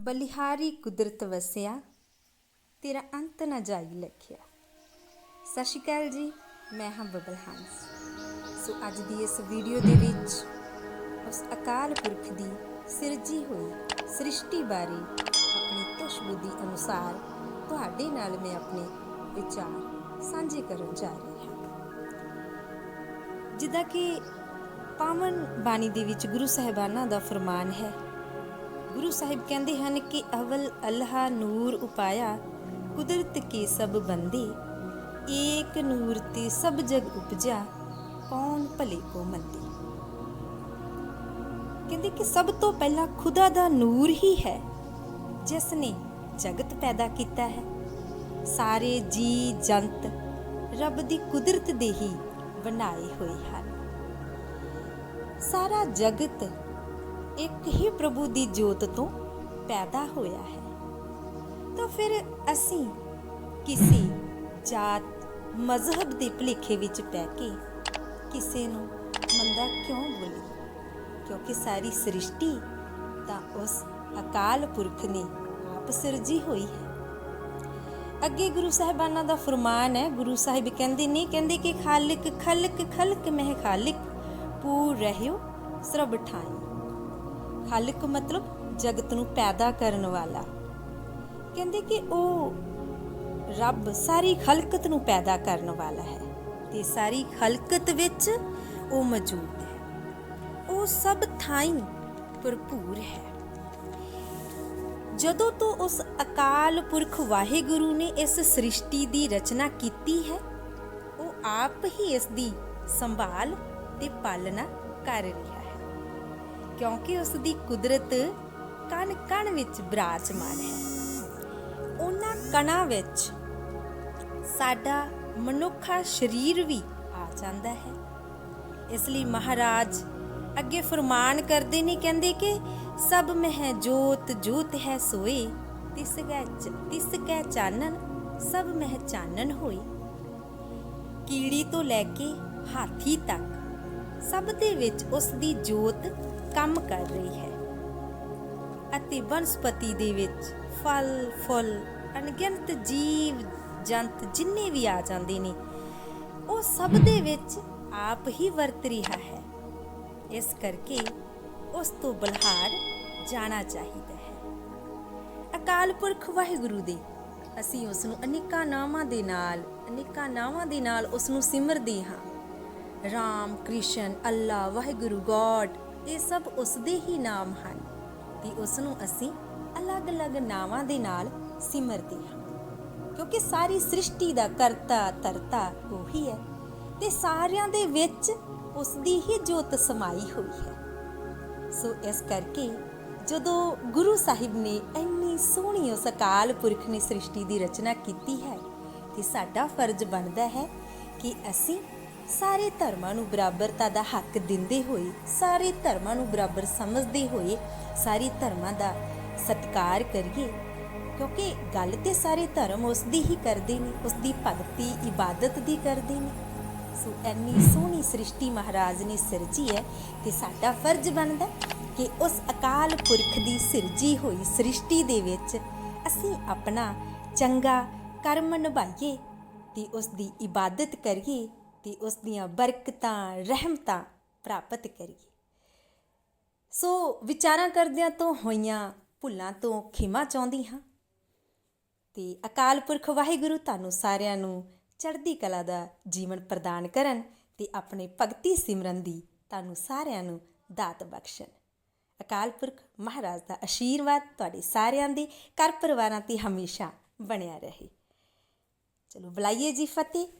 ਬਲਿਹਾਰੀ ਕੁਦਰਤ ਵਸਿਆ, ਤੇਰਾ ਅੰਤ ਨਾ ਜਾਈ ਲਖਿਆ। ਸਤਿ ਸ਼੍ਰੀ ਅਕਾਲ ਜੀ, ਮੈਂ ਹਾਂ ਬਬਲ ਹੰਸ। ਸੋ ਅੱਜ ਦੀ ਇਸ ਵੀਡੀਓ ਦੇ ਵਿੱਚ ਉਸ ਅਕਾਲ ਪੁਰਖ ਦੀ ਸਿਰਜੀ ਹੋਈ ਸ੍ਰਿਸ਼ਟੀ ਬਾਰੇ ਆਪਣੀ ਤੁਸ਼ ਬੁੱਧੀ ਅਨੁਸਾਰ ਤੁਹਾਡੇ ਨਾਲ ਮੈਂ ਆਪਣੇ ਵਿਚਾਰ ਸਾਂਝੇ ਕਰਨ ਜਾ ਰਹੀ ਹਾਂ। ਜਿੱਦਾਂ ਕਿ ਪਾਵਨ ਬਾਣੀ ਦੇ ਵਿੱਚ ਗੁਰੂ ਸਾਹਿਬਾਨਾਂ ਦਾ ਫਰਮਾਨ ਹੈ ਗੁਰੂ ਸਾਹਿਬ ਕਹਿੰਦੇ ਹਨ ਕਿ ਅਵਲ ਅਲਹਾ ਨੂਰ ਉਪਾਇਆ, ਕੁਦਰਤ ਕੇ ਸਭ ਬੰਦੇ। ਏਕ ਨੂਰ ਤੇ ਸਭ ਜਗ ਉਪਜਾ ਕੌਣ ਭਲੇ ਕੋ ਮੰਦੇ। ਕਹਿੰਦੇ ਕਿ ਸਭ ਤੋਂ ਪਹਿਲਾਂ ਖੁਦਾ ਦਾ ਨੂਰ ਹੀ ਹੈ, ਜਿਸ ਨੇ ਜਗਤ ਪੈਦਾ ਕੀਤਾ ਹੈ। ਸਾਰੇ ਜੀ ਜੰਤ, ਰੱਬ ਦੀ ਕੁਦਰਤ ਦੇ ਹੀ ਬਣਾਏ ਹੋਏ ਹਨ। ਸਾਰਾ ਜਗਤ ਇੱਕ ਹੀ ਪ੍ਰਭੂ ਦੀ ਜੋਤ ਤੋਂ ਪੈਦਾ ਹੋਇਆ ਹੈ। ਤਾਂ ਫਿਰ ਅਸੀਂ ਕਿਸੇ ਜਾਤ, ਮਜ਼ਹਬ ਦੇ ਭਲੇਖੇ ਵਿੱਚ ਪੈ ਕੇ ਕਿਸੇ ਨੂੰ ਮੰਦਾ ਕਿਉਂ ਬੋਲੀ ਕਿਉਂਕਿ ਸਾਰੀ ਸ੍ਰਿਸ਼ਟੀ ਤਾਂ ਉਸ ਅਕਾਲ ਪੁਰਖ ਨੇ ਆਪ ਸਿਰਜੀ ਹੋਈ ਹੈ। ਅੱਗੇ ਗੁਰੂ ਸਾਹਿਬਾਨਾਂ ਦਾ ਫਰਮਾਨ ਹੈ, ਗੁਰੂ ਸਾਹਿਬ ਕਹਿੰਦੇ ਨਹੀਂ ਕਹਿੰਦੇ ਕਿ ਖਾਲਕ, ਖਲਕ ਖਲਕ, ਮਹਿ ਖਾਲਕ, ਪੂਰ ਰਹਿਓ, ਸਰਬ ਠਾਈ। ਖਾਲਕ ਮਤਲਬ ਜਗਤ ਨੂੰ ਪੈਦਾ ਕਰਨ ਵਾਲਾ। ਕਹਿੰਦੇ ਕਿ ਉਹ ਰੱਬ ਸਾਰੀ ਖਲਕਤ ਨੂੰ ਪੈਦਾ ਕਰਨ ਵਾਲਾ ਹੈ ਤੇ ਸਾਰੀ ਖਲਕਤ ਵਿੱਚ ਉਹ ਮੌਜੂਦ ਹੈ। ਉਹ ਸਭ ਥਾਈਂ ਭਰਪੂਰ ਹੈ। ਜਦੋਂ ਤੋਂ ਉਸ ਅਕਾਲ ਪੁਰਖ ਵਾਹਿਗੁਰੂ ਨੇ ਇਸ ਸ੍ਰਿਸ਼ਟੀ ਦੀ ਰਚਨਾ ਕੀਤੀ ਹੈ, ਉਹ ਆਪ ਹੀ ਇਸ ਦੀ ਸੰਭਾਲ ਤੇ ਪਾਲਣਾ ਕਰ ਰਿਹਾ ਕਿਉਂਕਿ ਉਸ ਦੀ ਕੁਦਰਤ ਕਣ ਕਣ ਵਿੱਚ ਬਿਰਾਜਮਾਨ ਹੈ। ਉਹਨਾਂ ਕਣਾਂ ਵਿੱਚ ਸਾਡਾ ਮਨੁੱਖਾ ਸਰੀਰ ਵੀ ਆ ਜਾਂਦਾ ਹੈ। ਇਸ ਲਈ ਮਹਾਰਾਜ ਅੱਗੇ ਫਰਮਾਨ ਕਰਦੇ ਨੇ, ਕਹਿੰਦੇ ਕਿ ਸਭ ਮਹਿ ਜੋਤ ਜੋਤ ਹੈ ਸੋਏ, ਤਿਸ ਕੈ ਤਿਸ ਕੈ ਚਾਨਣ, ਸਭ ਮਹਿ ਚਾਨਣ ਹੋਈ ਕੀੜੀ ਤੋਂ ਲੈ ਕੇ ਹਾਥੀ ਤੱਕ ਸਭ ਦੇ ਵਿੱਚ ਉਸ ਦੀ ਜੋਤ ਕੰਮ ਕਰ ਰਹੀ ਹੈ। ਅਤੇ ਬਨਸਪਤੀ ਦੇ ਵਿੱਚ ਫਲ, ਫੁੱਲ, ਅਣਗਿਣਤ ਜੀਵ, ਜੰਤ ਜਿੰਨੇ ਵੀ ਆ ਜਾਂਦੇ ਨੇ, ਉਹ ਸਭ ਦੇ ਵਿੱਚ ਆਪ ਹੀ ਵਰਤ ਰਿਹਾ ਹੈ। ਇਸ ਕਰਕੇ ਉਸ ਤੋਂ ਬਲਹਾਰ ਜਾਣਾ ਚਾਹੀਦਾ ਹੈ। ਅਕਾਲ ਪੁਰਖ ਵਾਹਿਗੁਰੂ ਦੇ, ਅਸੀਂ ਉਸ ਨੂੰ ਅਨੇਕਾਂ ਨਾਵਾਂ ਦੇ ਨਾਲ, ਅਨੇਕਾਂ ਨਾਵਾਂ ਦੇ ਨਾਲ ਉਸ ਨੂੰ ਸਿਮਰਦੇ ਹਾਂ। ਰਾਮ, ਕ੍ਰਿਸ਼ਨ, ਅੱਲਾ, ਵਾਹਿਗੁਰੂ, ਗੋਡ ਇਹ ਸਭ ਉਸ ਦੇ ਹੀ ਨਾਮ ਹਨ ਤੇ ਉਸ ਨੂੰ ਅਸੀਂ ਅਲੱਗ-ਅਲੱਗ ਨਾਵਾਂ ਦੇ ਨਾਲ ਸਿਮਰਦੇ ਹਾਂ। ਕਿਉਂਕਿ ਸਾਰੀ ਸ੍ਰਿਸ਼ਟੀ ਦਾ ਕਰਤਾ, ਧਰਤਾ ਉਹੀ ਹੈ ਤੇ ਸਾਰਿਆਂ ਦੇ ਵਿੱਚ ਉਸ ਦੀ ਹੀ ਜੋਤ ਸਮਾਈ ਹੋਈ ਹੈ। ਸੋ ਇਸ ਕਰਕੇ ਜਦੋਂ ਗੁਰੂ ਸਾਹਿਬ ਨੇ ਇੰਨੀ ਸੋਹਣੀ ਉਸ ਅਕਾਲ ਪੁਰਖ ਨੇ ਸ੍ਰਿਸ਼ਟੀ ਦੀ ਰਚਨਾ ਕੀਤੀ ਹੈ ਤੇ ਸਾਡਾ ਫਰਜ਼ ਬਣਦਾ ਹੈ ਕਿ ਅਸੀਂ ਸਾਰੇ ਧਰਮਾਂ ਨੂੰ ਬਰਾਬਰਤਾ ਦਾ ਹੱਕ ਦਿੰਦੇ ਹੋਏ, ਸਾਰੇ ਧਰਮਾਂ ਨੂੰ ਬਰਾਬਰ ਸਮਝਦੇ ਹੋਏ ਸਾਰੇ ਧਰਮਾਂ ਦਾ ਸਤਿਕਾਰ ਕਰੀਏ। ਕਿਉਂਕਿ ਗੱਲ ਤੇ ਸਾਰੇ ਧਰਮ ਉਸ ਦੀ ਹੀ ਕਰਦੇ ਨੇ ਉਸ ਦੀ ਭਗਤੀ, ਇਬਾਦਤ ਦੀ ਕਰਦੇ ਨੇ। ਸੋ ਐਨੀ ਸੋਹਣੀ ਸ੍ਰਿਸ਼ਟੀ ਮਹਾਰਾਜ ਨੇ ਸਿਰਜੀ ਹੈ ਤੇ ਸਾਡਾ ਫਰਜ਼ ਬਣਦਾ ਕਿ ਉਸ ਅਕਾਲ ਪੁਰਖ ਦੀ ਸਿਰਜੀ ਹੋਈ ਸ੍ਰਿਸ਼ਟੀ ਦੇ ਵਿੱਚ ਅਸੀਂ ਆਪਣਾ ਚੰਗਾ ਕਰਮ ਨਿਭਾਈਏ ਤੇ ਉਸ ਦੀ ਇਬਾਦਤ ਕਰੀਏ। ਤੇ ਉਸ ਦੀਆਂ ਬਰਕਤਾਂ, ਰਹਿਮਤਾਂ ਪ੍ਰਾਪਤ ਕਰੀਏ। ਸੋ ਵਿਚਾਰਾਂ ਕਰਦਿਆਂ ਤੋਂ ਹੋਈਆਂ ਭੁੱਲਾਂ ਤੋਂ ਖਿਮਾ ਚਾਹੁੰਦੀ ਹਾਂ। ਤੇ ਅਕਾਲ ਪੁਰਖ ਵਾਹਿਗੁਰੂ ਤੁਹਾਨੂੰ ਸਾਰਿਆਂ ਨੂੰ ਚੜ੍ਹਦੀ ਕਲਾ ਦਾ ਜੀਵਨ ਪ੍ਰਦਾਨ ਕਰਨ ਤੇ ਆਪਣੇ ਭਗਤੀ ਸਿਮਰਨ ਦੀ ਤੁਹਾਨੂੰ ਸਾਰਿਆਂ ਨੂੰ ਦਾਤ ਬਖਸ਼ਣ। ਅਕਾਲ ਪੁਰਖ ਮਹਾਰਾਜ ਦਾ ਆਸ਼ੀਰਵਾਦ ਤੁਹਾਡੇ ਸਾਰਿਆਂ ਦੇ ਘਰ ਪਰਿਵਾਰਾਂ ਤੇ ਹਮੇਸ਼ਾ ਬਣਿਆ ਰਹੇ। ਚਲੋ ਬੁਲਾਈਏ ਜੀ ਫਤਿਹ।